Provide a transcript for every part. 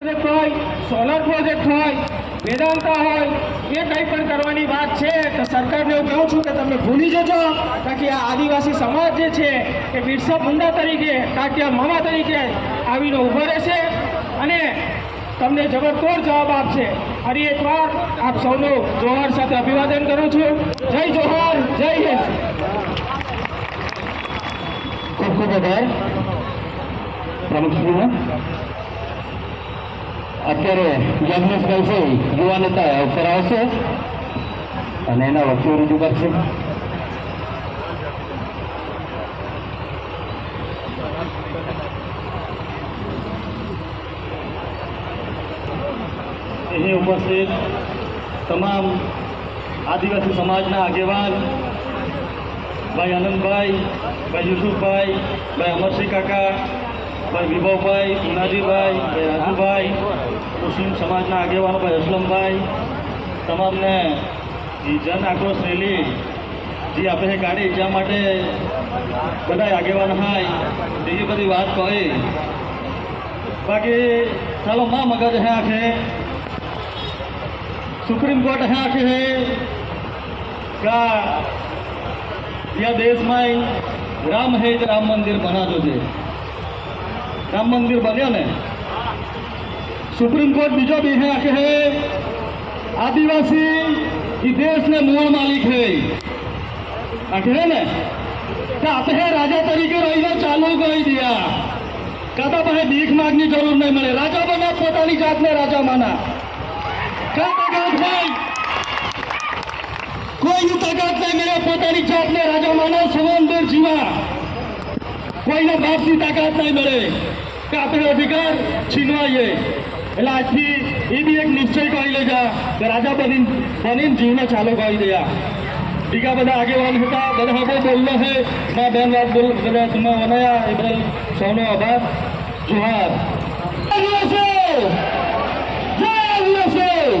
Project હોય solar project હોય વેદાંતા હોય, એ કંઈ પણ કરવાની વાત છે, તો સરકારને હું કહું છું કે તમે ભૂલી જજો કારણ કે આ આદિવાસી સમાજ જે છે, એ બિરસા મુંડા તરીકે કાટિયા મામા તરીકે આવીને ઊભો રહેશે. અને તમને જબરદોર જવાબ આપશે. ફરી એકવાર આપ સૌનું જોહર સાથે અભિવાદન કરું છું. જય જોહર, જય હિન્દ. ખૂબ ખૂબ આભાર. પ્રમુખશ્રીનો. અત્યારે જગદીશભાઈ છે યુવા નેતા અવસર આવશે અને એના વચ્ચે રજૂ કરશે. એની ઉપસ્થિત તમામ આદિવાસી સમાજના આગેવાન ભાઈ આનંદભાઈ, ભાઈ યુસુફભાઈ, ભાઈ અમરસિંહ કાકા ભાઈ વિભવભાઈ ગુણાજીભાઈ ભાઈ રાજુભાઈ, મુસ્લિમ સમાજના આગેવાનો ભાઈ અસલમભાઈ, તમામને જન આક્રોશ રેલી જે આપણે કાઢી જ્યાં માટે બધા આગેવાન હાય બીજી બધી વાત કહી બાકી ચાલો માં મગજ હે આખે. સુપ્રીમ કોર્ટ હે આખે હે. કા યા દેશમાં રામ હે રામ મંદિર બના છે રામ મંદિર બન્યો ને. સુપ્રીમ કોર્ટ બીજો બિહાર કે હે. આદિવાસી એ દેશને મૂળ માલિક હે. આખે ને? આપણે રાજા તરીકે રહીને ચાલુ કરી કાં તો પાસે ભીખ માગની જરૂર નહીં મળે. રાજા બના પોતાની જાતને રાજા માના. કોઈ તાકાત નહીં મળે. પોતાની જાતને રાજા માના. સવાંદર જીવા કોઈના બાપની તાકાત નહીં મળે. કે આપણો અધિકાર છીનવાઈએ. એટલે આજથી એ બી એક નિશ્ચય કરી લેજા. કે રાજા બની બનીને જીવને ચાલુ કરી દયા. બીજા બધા આગેવાન હતા, બધા બહુ બોલનો છે મા બેન વાત બોલ બધા તમે બનાયા એ બદલ સૌનો આભાર. જોહાર આદિવાસી! જય આદિવાસી!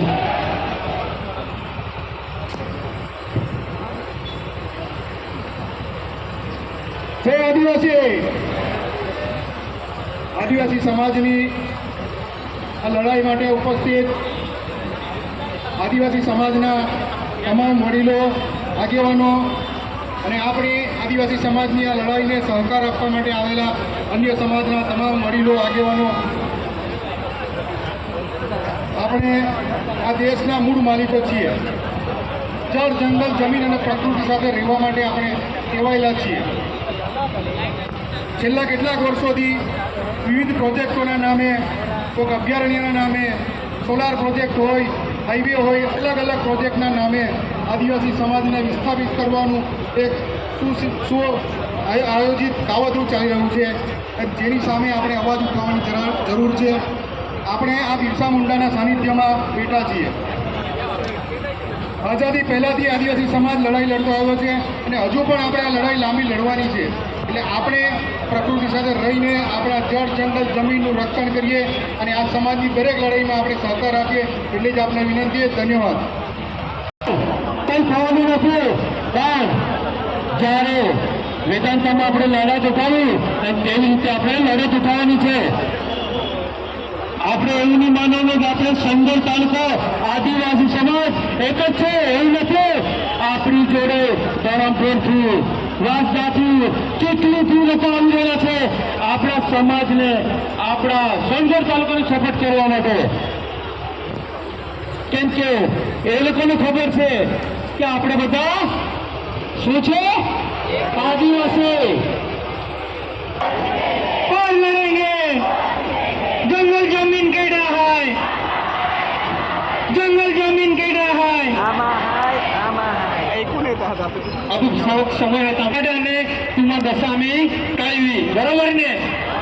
જય આદિવાસી. આદિવાસી સમાજની આ લડાઈ માટે ઉપસ્થિત આદિવાસી સમાજના તમામ વડીલો, આગેવાનો અને આપણી આદિવાસી સમાજની આ લડાઈને સહકાર આપવા માટે આવેલા અન્ય સમાજના તમામ વડીલો, આગેવાનો. આપણે આ દેશના મૂળ માલિકો છીએ. જળ, જંગલ, જમીન અને પ્રકૃતિ સાથે રહેવા માટે આપણે ટેવાયેલા છીએ. છેલ્લા કેટલાક વર્ષોથી વિવિધ પ્રોજેક્ટોના નામે, કોઈક અભયારણ્યના નામે, સોલાર પ્રોજેક્ટ હોય, હાઈવે હોય, અલગ અલગ પ્રોજેક્ટના નામે આદિવાસી સમાજને વિસ્થાપિત કરવાનું એક સુ આયોજિત કાવતરું ચાલી રહ્યું છે. જેની સામે આપણે અવાજ ઉઠાવવાની જરા- જરૂર છે. આપણે આ બિરસા મુંડાના સાનિધ્યમાં બેઠા છીએ. આઝાદી પહેલાંથી આદિવાસી સમાજ લડાઈ લડતો આવ્યો છે અને હજુ પણ આપણે આ લડાઈ લાંબી લડવાની છે. એટલે આપણે પ્રકૃતિ સાથે રહીને આપણા જળ, જંગલ, જમીનનું રક્ષણ કરીએ અને આ સમાજની દરેક લડાઈમાં આપણે સહકાર આપીએ એટલે જ આપને વિનંતી ધન્યવાદ. કંઈ થવાનું નથી. પણ જ્યારે વેદાંતમાં આપણે લડત ઉઠાવી અને તેવી રીતે આપણે લડત ઉઠાવવાની છે. આપણે એવું નહીં માનવાનું કે આપણે સંગોલ તાલુકો આદિવાસી સમાજ એક જ છે, એવું નથી. આપણી જોડે ધરમપુરથી વાંસદાથી કેટલીથી લોકો આવી રહ્યા છે. આપણા સમાજને, આપણા સંગોલ તાલુકાની શપથ કરવા માટે. કેમ કે એ લોકોને ખબર છે કે આપણે બધા શું છે? આદિવાસી. अभी सौ- समय आहे ताकदाने तुम्हा दसा आम्ही કાઢવી બરોબર ને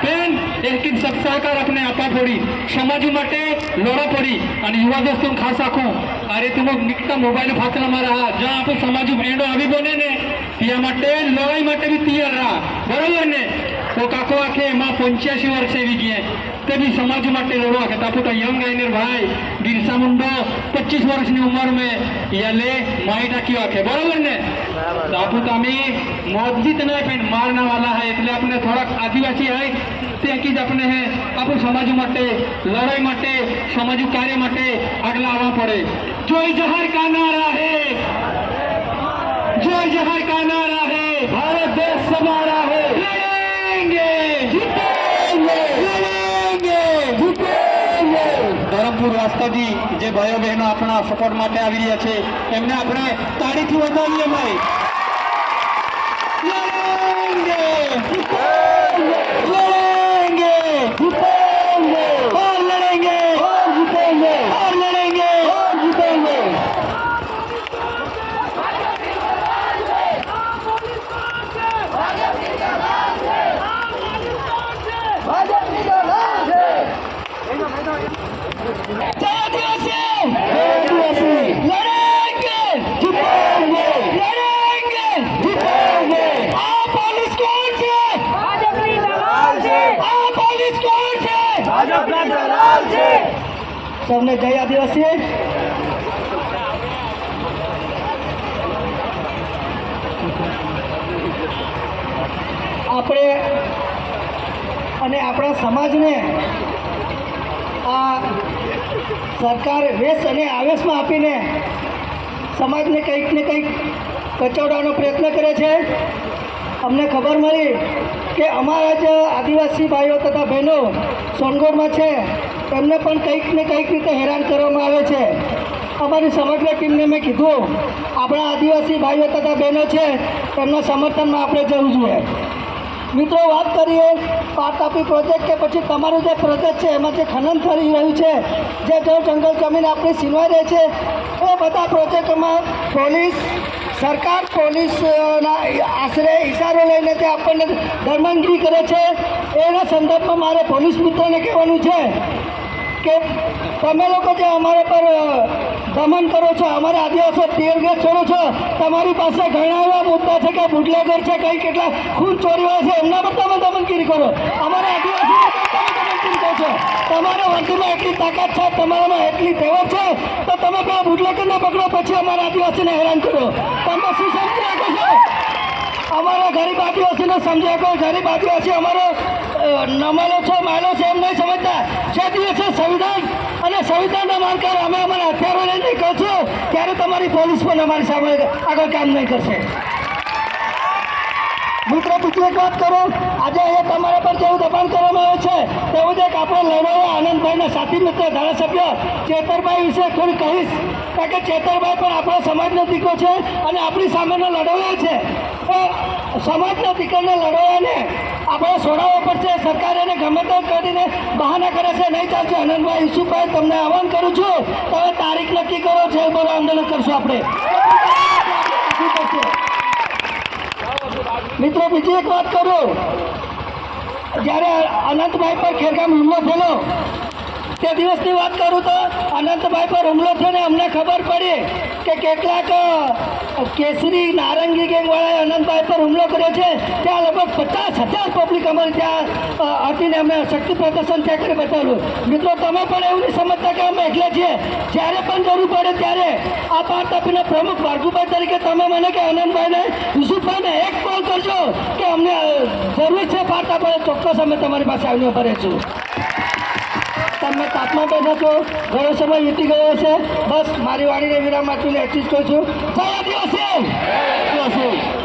બેન એક એક સબ સહકાર આપણે આપવા પડી સમાજ માટે લડવા પડી અને યુવા દોસ્તો ખાસ આખું અરે તું નિકટા મોબાઈલ ફાતલા મારા હા જ્યાં આપણું સમાજ ભેંડો આવી બને ને ત્યાં માટે લડાઈ માટે બી તૈયાર રહા બરોબર ને તો કાકો આખે એમાં પંચ્યાસી વર્ષે એવી તે બી સમાજ માટે લડવા હતા પોતા યંગ આઈનર ભાઈ બિરસા મુંડા પચીસ વર્ષની ઉંમર યલે માઈ ટાક્યું આખે. બરાબર ને? સાપુતામી મોજીત નહીં પણ મારના વાલા હે એટલે આપણે થોડાક આદિવાસી હે ત્યાંથી જ આપણે હે આપણું સમાજ માટે લડાઈ માટે સમાજ કાર્ય માટે આગલા આવવા પડે. જોય જહાર કા નારા હે! જોય જહાર કા નારા હે! ભારત દેશ સમારા હે! જીતેંગે ધરમપુર વાસ્તવથી જે ભાઈઓ બહેનો આપણા સપોર્ટ માટે આવી રહ્યા છે, એમને આપણે તાળીથી વધાવીએ ભાઈ. સૌને જય આદિવાસી આપણે અને આપણા સમાજને આ સરકાર વેશ અને આવેશમાં આપીને સમાજને કંઈક ને કંઈક કચવડાવવાનો પ્રયત્ન કરે છે. અમને ખબર મળી કે અમારા જ આદિવાસી ભાઈઓ તથા બહેનો સોનગોરમાં છે. એમને પણ કંઈક ને કંઈક રીતે હેરાન કરવામાં આવે છે. અમારી સમગ્ર ટીમને મેં કીધું, આપણા આદિવાસી ભાઈઓ તથા બહેનો છે તેમના સમર્થનમાં આપણે જવું જોઈએ. મિત્રો, વાત કરીએ પાટાપી પ્રોજેક્ટ કે પછી તમારું જે પ્રોજેક્ટ છે, એમાં જે ખનન થઈ રહ્યું છે, જે જળ જંગલ જમીન આપણી સીનવાઈ રહી છે, એ બધા પ્રોજેક્ટમાં પોલીસ, સરકાર પોલીસના આશરે ઇશારો લઈને તે આપણને દરમિયાનગીરી કરે છે. એના સંદર્ભમાં મારે પોલીસ મિત્રોને કહેવાનું છે કે તમે લોકો જે અમારા પર દમન કરો છો, અમારા આદિવાસીઓ તેર ગેસ છોડો છો, તમારી પાસે ઘણા એવા મુદ્દા છે કે બુટલેગર છે, કઈ કેટલા ખૂન ચોરીવાળા છે, એમના પર તમે દમનગીરી કરો. અમારા આદિવાસી તમારા વર્દીમાં એટલી તાકાત છે, તમારામાં એટલી તેવર છે, તો તમે પેલા બુટલેગરને પકડો, પછી અમારા આદિવાસીને હેરાન કરો. તમે શું સમજી રાખો છો. અમારા ગરીબ આદિવાસીને સમજાવો, ગરીબ આદિવાસી અમારો નમેલો છે માયલો છે એમ નહીં સમજતા. જે દિવસે સંવિધાન અને સંવિધાનના માનકાર અમે અમારા હથિયારો લઈને નીકળશું ત્યારે તમારી પોલીસ પણ અમારી સામે આગળ કામ નહીં કરશે. મિત્રો, બીજી એક વાત કરું. આજે અહીંયા તમારા પર જેવું દબાણ કરવામાં આવે છે, તેવું જ એક આપણે લડવાયા આનંદભાઈના સાથી મિત્ર ધારાસભ્ય ચેતરભાઈ વિશે થોડી કહીશ. કારણ કે ચેતરભાઈ પણ આપણા સમાજનો દીકરો છે અને આપણી સામેનો લડવાયા છે. સમાજના દીકરાને લડવાને આપણે છોડાવવા પડશે. સરકાર એને ગમે તેમ કરીને બહાના કરે છે. નહીં ચાલશે આનંદભાઈ ઈસુભાઈ તમને આહવાન કરું છું. તમે તારીખ નક્કી કરો. છે બોલો, આંદોલન કરશું આપણે. મિત્રો, બીજી એક વાત કરું. જ્યારે અનંતભાઈ પર ખેરગામ હુમલો થયેલો તે દિવસની વાત કરું તો અનંતભાઈ પર હુમલો થયો ને અમને ખબર પડી કે કેટલાક કેસરી નારંગી ગેંગવાળાએ અનંતભાઈ પર હુમલો કર્યો છે. ત્યાં લગભગ પચાસ હજાર પબ્લિક અમારે ત્યાં હતી અમે શક્તિ પ્રદર્શન ત્યાં કરી બતાવ્યું. મિત્રો, તમે પણ એવું નહીં સમજતા કે અમે એટલે છીએ. જ્યારે પણ જરૂર પડે ત્યારે આ પાંચ તપીના પ્રમુખ ભાર્ગુભાઈ તરીકે તમે મને કે અનંતભાઈને યુસુફભાઈને એક કોલ કરજો કે અમને જરૂર છે પાર્ટ તાપીને ચોક્કસ અમે તમારી પાસે આવીને ભરે છું તમે તાપમાં બેઠા છો ઘણો સમય વીતી ગયો છે બસ, મારી વાણીને વિરામ આપીને એટલી જ કહું છું. જય આદિવાસી!